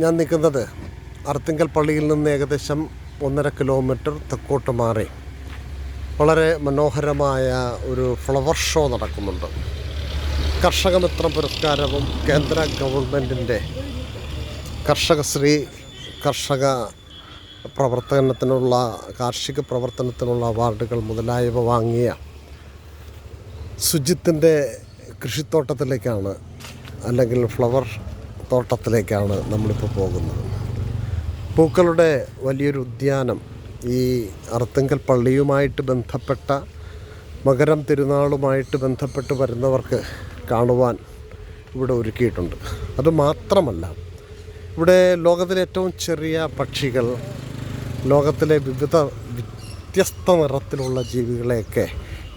ഞാൻ നിൽക്കുന്നത് അർത്തിങ്കൽ പള്ളിയിൽ നിന്ന് ഏകദേശം ഒന്നര കിലോമീറ്റർ തെക്കോട്ട് മാറി. വളരെ മനോഹരമായ ഒരു ഫ്ലവർ ഷോ നടക്കുന്നുണ്ട്. കർഷകമിത്ര പുരസ്കാരവും കേന്ദ്ര ഗവൺമെന്റിന്റെ കർഷകശ്രീ കർഷക പ്രവർത്തനത്തിനുള്ള കാർഷിക പ്രവർത്തനത്തിനുള്ള അവാർഡുകൾ മുതലായവ വാങ്ങിയ സുജിത്തിന്റെ കൃഷിത്തോട്ടത്തിലേക്കാണ് അല്ലെങ്കിൽ ഫ്ലവർ തോട്ടത്തിലേക്കാണ് നമ്മളിപ്പോൾ പോകുന്നത്. പൂക്കളുടെ വലിയൊരു ഉദ്യാനം ഈ അർത്തുങ്കൽ പള്ളിയുമായിട്ട് ബന്ധപ്പെട്ട മകരം തിരുനാളുമായിട്ട് ബന്ധപ്പെട്ട് വരുന്നവർക്ക് കാണുവാൻ ഇവിടെ ഒരുക്കിയിട്ടുണ്ട്. അതുമാത്രമല്ല ഇവിടെ ലോകത്തിലെ ഏറ്റവും ചെറിയ പക്ഷികൾ ലോകത്തിലെ വിവിധ വ്യത്യസ്ത നിറത്തിലുള്ള ജീവികളെയൊക്കെ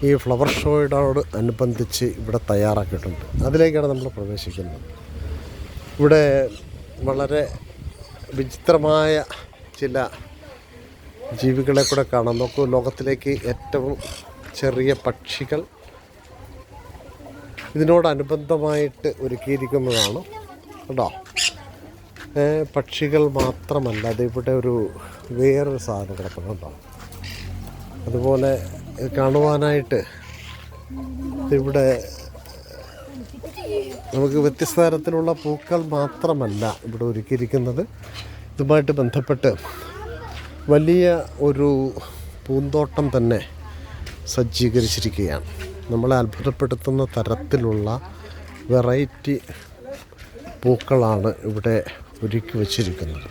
ഈ ഫ്ലവർ ഷോയോട് അനുബന്ധിച്ച് ഇവിടെ തയ്യാറാക്കിയിട്ടുണ്ട്. അതിലേക്കാണ് നമ്മൾ പ്രവേശിക്കുന്നത്. ഇവിടെ വളരെ വിചിത്രമായ ചില ജീവികളെ കൂടെ കാണാം. നോക്കൂ ലോകത്തിലേക്ക് ഏറ്റവും ചെറിയ പക്ഷികൾ ഇതിനോടനുബന്ധമായിട്ട് ഒരുക്കിയിരിക്കുന്നതാണ്. കേട്ടോ പക്ഷികൾ മാത്രമല്ല അതിവിടെ ഒരു വേറൊരു സാധനം കിടക്കുന്നുണ്ടോ അതുപോലെ കാണുവാനായിട്ട് ഇവിടെ നമുക്ക് വ്യത്യസ്ത തരത്തിലുള്ള പൂക്കൾ മാത്രമല്ല ഇവിടെ ഒരുക്കിയിരിക്കുന്നത്. ഇതുമായിട്ട് ബന്ധപ്പെട്ട് വലിയ ഒരു പൂന്തോട്ടം തന്നെ സജ്ജീകരിച്ചിരിക്കുകയാണ്. നമ്മളെ അത്ഭുതപ്പെടുത്തുന്ന തരത്തിലുള്ള വെറൈറ്റി പൂക്കളാണ് ഇവിടെ ഒരുക്കി വച്ചിരിക്കുന്നത്.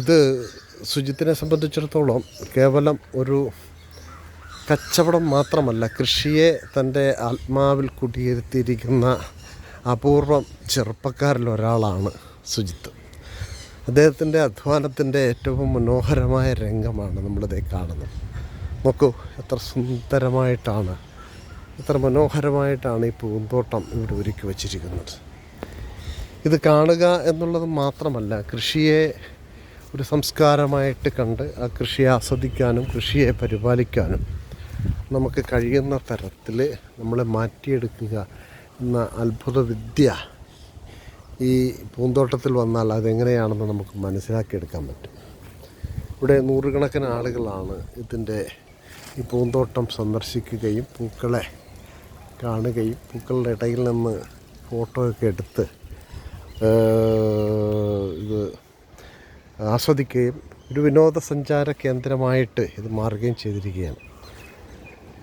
ഇത് ശുചിത്തിനെ സംബന്ധിച്ചിടത്തോളം കേവലം ഒരു കച്ചവടം മാത്രമല്ല കൃഷിയെ തന്റെ ആത്മാവിൽ കുടിയിരുത്തിയിരിക്കുന്ന അപൂർവം ചെറുപ്പക്കാരിൽ ഒരാളാണ് സുജിത്ത്. അദ്ദേഹത്തിന്റെ അധ്വാനത്തിന്റെ ഏറ്റവും മനോഹരമായ രംഗമാണ് നമ്മളിതേ കാണുന്നത്. നോക്കൂ എത്ര സുന്ദരമായിട്ടാണ് എത്ര മനോഹരമായിട്ടാണ് ഈ പൂന്തോട്ടം ഇവിടെ ഒരുക്കി വച്ചിരിക്കുന്നത്. ഇത് കാണുക എന്നുള്ളത് മാത്രമല്ല കൃഷിയെ ഒരു സംസ്കാരമായിട്ട് കണ്ട് ആ കൃഷിയെ ആസ്വദിക്കാനും കൃഷിയെ പരിപാലിക്കാനും നമുക്ക് കഴിയുന്ന തരത്തിൽ നമ്മളെ മാറ്റിയെടുക്കുക എന്ന അത്ഭുത വിദ്യ ഈ പൂന്തോട്ടത്തിൽ വന്നാൽ അതെങ്ങനെയാണെന്ന് നമുക്ക് മനസ്സിലാക്കിയെടുക്കാൻ പറ്റും. ഇവിടെ നൂറുകണക്കിന് ആളുകളാണ് ഇതിന്റെ ഈ പൂന്തോട്ടം സന്ദർശിക്കുകയും പൂക്കളെ കാണുകയും പൂക്കളുടെ ഇടയിൽ നിന്ന് ഫോട്ടോയൊക്കെ എടുത്ത് ഇത് ആസ്വദിക്കുകയും ഒരു വിനോദസഞ്ചാര കേന്ദ്രമായിട്ട് ഇത് മാറുകയും ചെയ്തിരിക്കുകയാണ്.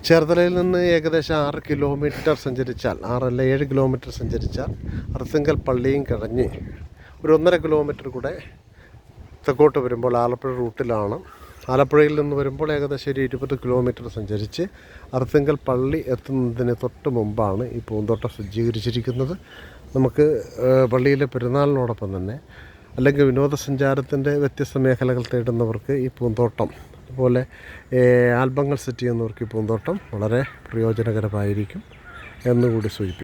ചേർത്തലയിൽ നിന്ന് ഏകദേശം ആറ് കിലോമീറ്റർ സഞ്ചരിച്ചാൽ ആറല്ല ഏഴ് കിലോമീറ്റർ സഞ്ചരിച്ചാൽ അർത്തിങ്കൽ പള്ളിയും കഴിഞ്ഞ് ഒരു ഒന്നര കിലോമീറ്റർ കൂടെ തെക്കോട്ട് വരുമ്പോൾ ആലപ്പുഴ റൂട്ടിലാണ്. ആലപ്പുഴയിൽ നിന്ന് വരുമ്പോൾ ഏകദേശം ഒരു ഇരുപത് കിലോമീറ്റർ സഞ്ചരിച്ച് അർത്തിങ്കൽ പള്ളി എത്തുന്നതിന് തൊട്ട് മുമ്പാണ് ഈ പൂന്തോട്ടം സജ്ജീകരിച്ചിരിക്കുന്നത്. നമുക്ക് പള്ളിയിലെ പെരുന്നാളിനോടൊപ്പം തന്നെ അല്ലെങ്കിൽ വിനോദസഞ്ചാരത്തിന്റെ വ്യത്യസ്ത മേഖലകൾ തേടുന്നവർക്ക് ഈ പൂന്തോട്ടം അതുപോലെ ആൽബങ്ങൾ സെറ്റ് ചെയ്യുന്നവർക്ക് ഈ പൂന്തോട്ടം വളരെ പ്രയോജനകരമായിരിക്കും എന്നുകൂടി സൂചിപ്പിക്കും